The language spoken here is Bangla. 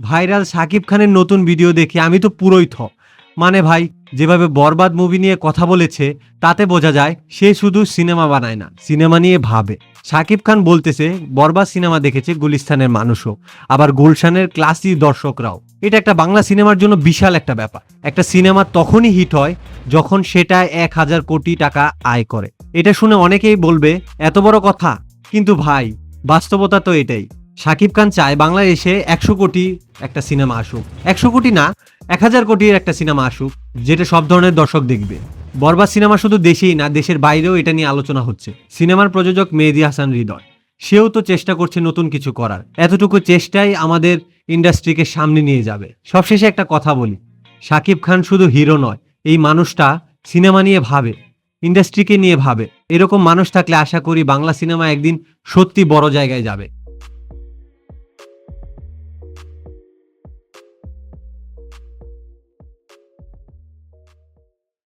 ভাইরাল সাকিব খানের নতুন ভিডিও দেখে আমি তো পুরোই থ। মানে ভাই, যেভাবে বরবাদ মুভি নিয়ে কথা বলেছে, তাতে বোঝা যায় সে শুধু সিনেমা বানায় না, সিনেমা নিয়ে ভাবে। সাকিব খান বলতেছে, বরবাদ সিনেমা দেখেছে গুলিস্তানের মানুষও, আবার গুলশানের ক্লাসি দর্শকরাও। এটা একটা বাংলা সিনেমার জন্য বিশাল একটা ব্যাপার। একটা সিনেমা তখনই হিট হয় যখন সেটা এক হাজার কোটি টাকা আয় করে। এটা শুনে অনেকেই বলবে, এত বড় কথা? কিন্তু ভাই, বাস্তবতা তো এটাই। সাকিব খান চায় বাংলায় এসে একশো কোটি একটা সিনেমা আসুক। একশো কোটি না, এক হাজার কোটির একটা সিনেমা আসুক, যেটা সব ধরনের দর্শক দেখবে। বরবাদ সিনেমা শুধু দেশেই না, দেশের বাইরেও এটা নিয়ে আলোচনা হচ্ছে। সিনেমার প্রযোজক মেহেদি হাসান হৃদয়, সেও তো চেষ্টা করছে নতুন কিছু করার। এতটুকু চেষ্টাই আমাদের ইন্ডাস্ট্রিকে সামনে নিয়ে যাবে। সবশেষে একটা কথা বলি, সাকিব খান শুধু হিরো নয়, এই মানুষটা সিনেমা নিয়ে ভাবে, ইন্ডাস্ট্রিকে নিয়ে ভাবে। এরকম মানুষ থাকলে আশা করি বাংলা সিনেমা একদিন সত্যি বড় জায়গায় যাবে।